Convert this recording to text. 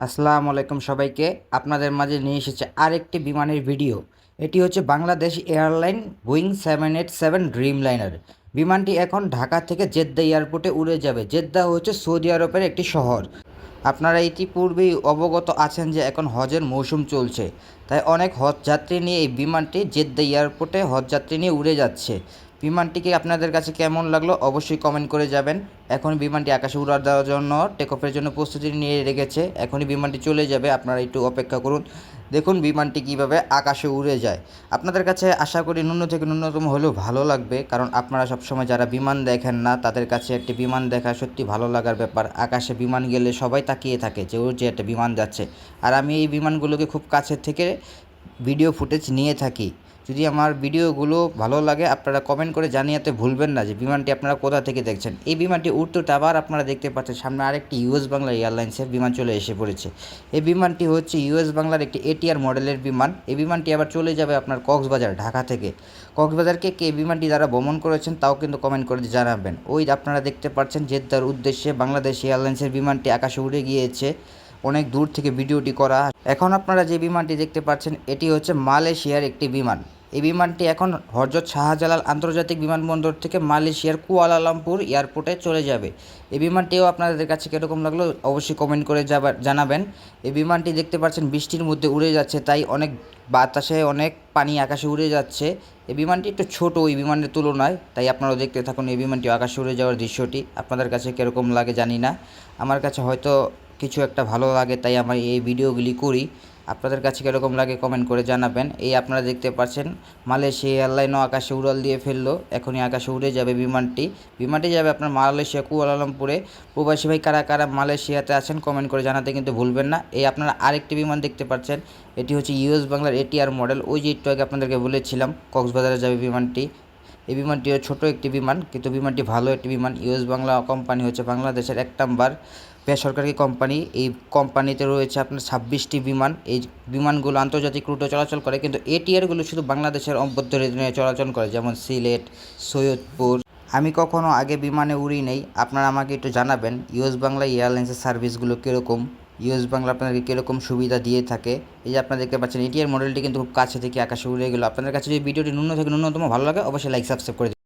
আসসালামু আলাইকুম সবাইকে। আপনাদের মাঝে নিয়ে এসেছে আরেকটি বিমানের ভিডিও। এটি হচ্ছে Bangladesh airline Boeing seven eight seven dreamliner বিমানটি এখন ঢাকা থেকে জেদ্দা এয়ারপোর্টে উড়ে যাবে। জেদ্দা হচ্ছে সৌদি আরবের একটি শহর। আপনারা ইতিপূর্বেই অবগত আছেন যে এখন হজের মৌসুম চলছে। তাই অনেক হজ যাত্রী নিয়ে এই বিমানটি জেদ্দা এয়ারপোর্টে হজ যাত্রী নিয়ে উড়ে যাচ্ছে। বিমানটিকে আপনাদের কাছে কেমন লাগল অবশ্যই কমেন্ট করে যাবেন। এখন বিমানটি আকাশে উড়ার দেওয়ার জন্য টেক অফের জন্য প্রস্তুতি নিয়ে রেখেছে। এখনই বিমানটি চলে যাবে, আপনারা একটু অপেক্ষা করুন। দেখুন বিমানটি কীভাবে আকাশে উড়ে যায়। আপনাদের কাছে আশা করি ন্যূন থেকে ন্যূনতম হলেও ভালো লাগবে, কারণ আপনারা সবসময় যারা বিমান দেখেন না, তাদের কাছে একটি বিমান দেখা সত্যি ভালো লাগার ব্যাপার। আকাশে বিমান গেলে সবাই তাকিয়ে থাকে যে, ওর যে একটা বিমান যাচ্ছে। আর আমি এই বিমানগুলোকে খুব কাছের থেকে ভিডিও ফুটেজ নিয়ে থাকি। যদি আমার ভিডিওগুলো ভালো লাগে, আপনারা কমেন্ট করে জানিয়ে ভুলবেন না যে বিমানটি আপনারা কোথা থেকে দেখছেন। এই বিমানটি উঠতে আবার আপনারা দেখতে পাচ্ছেন, সামনে আরেকটি ইউএস বাংলা এয়ারলাইন্সের বিমান চলে এসে পড়েছে। এই বিমানটি হচ্ছে ইউএস বাংলার একটি এটিআর মডেলের বিমান। এই বিমানটি আবার চলে যাবে আপনার কক্সবাজার, ঢাকা থেকে। কক্সবাজারকে কে বিমানটি যারা ভ্রমণ করেছেন তাও কিন্তু কমেন্ট করে জানাবেন। ওই আপনারা দেখতে পাচ্ছেন, জেদ্দার উদ্দেশ্যে বাংলাদেশ এয়ারলাইন্সের বিমানটি আকাশে উড়ে গিয়েছে। অনেক দূর থেকে ভিডিওটি করা। এখন আপনারা যে বিমানটি দেখতে পাচ্ছেন, এটি হচ্ছে মালয়েশিয়ার একটি বিমান। এই বিমানটি এখন হরজত শাহজালাল আন্তর্জাতিক বিমানবন্দর থেকে মালয়েশিয়ার কুয়ালালামপুর এয়ারপোর্টে চলে যাবে। এই বিমানটিও আপনাদের কাছে কীরকম লাগল অবশ্যই কমেন্ট করে যাবার জানাবেন। এই বিমানটি দেখতে পাচ্ছেন বৃষ্টির মধ্যে উড়ে যাচ্ছে, তাই অনেক বাতাসে অনেক পানি আকাশে উড়ে যাচ্ছে। এই বিমানটি একটু ছোট ওই বিমানের তুলনায়, তাই আপনারাও দেখতে থাকুন এই বিমানটি আকাশে উড়ে যাওয়ার দৃশ্যটি। আপনাদের কাছে কীরকম লাগে জানি না। আমার কাছে হয়তো কিছু একটা ভালো লাগে, তাই আমার এই ভিডিওগুলি করি। আপনাদের কাছে কীরকম লাগে কমেন্ট করে জানাবেন। এই আপনারা দেখতে পাচ্ছেন, মালয়েশিয়া এয়ারলাইনও আকাশে উড়াল দিয়ে ফেলল। এখনই আকাশে উড়ে যাবে বিমানটি। বিমানটি যাবে আপনার মালয়েশিয়া, কুয়ালালামপুরে। প্রবাসী ভাই কারা কারা মালয়েশিয়াতে আছেন কমেন্ট করে জানাতে কিন্তু ভুলবেন না। এই আপনারা আরেকটি বিমান দেখতে পাচ্ছেন, এটি হচ্ছে ইউএস বাংলার এটিআর মডেল ওই যে একটু আগে আপনাদেরকে বলেছিলাম, কক্সবাজারে যাবে বিমানটি। এই বিমানটিও ছোট একটি বিমান, কিন্তু বিমানটি ভালো একটি বিমান। ইউএস বাংলা কোম্পানি হচ্ছে বাংলাদেশের এক নাম্বার বেসরকারি কোম্পানি, এই কোম্পানিতে রয়েছে আপনার ছাব্বিশটি বিমান। এই বিমানগুলো আন্তর্জাতিক রুটে চলাচল করে, কিন্তু এটিআরগুলো শুধু বাংলাদেশের অভ্যন্তরীণে চলাচল করে, যেমন সিলেট, সৈয়দপুর। আমি কখনো আগে বিমানে উড়ি নেই, আপনারা আমাকে একটু জানাবেন, ইউএস বাংলা এয়ারলাইন্সের সার্ভিসগুলো কীরকম? ইউএস বাংলা আপনাদেরকে কীরকম সুবিধা দিয়ে থাকে? এই যে আপনারা দেখতে পাচ্ছেন এটিআর মডেলটি কিন্তু খুব কাছে থেকে আকাশে উড়ে গেলো। আপনাদের কাছে যদি ভিডিওটি ন্যূন থেকে ন্যূনতম ভালো লাগে, অবশ্যই লাইক সাবস্ক্রাইব করে।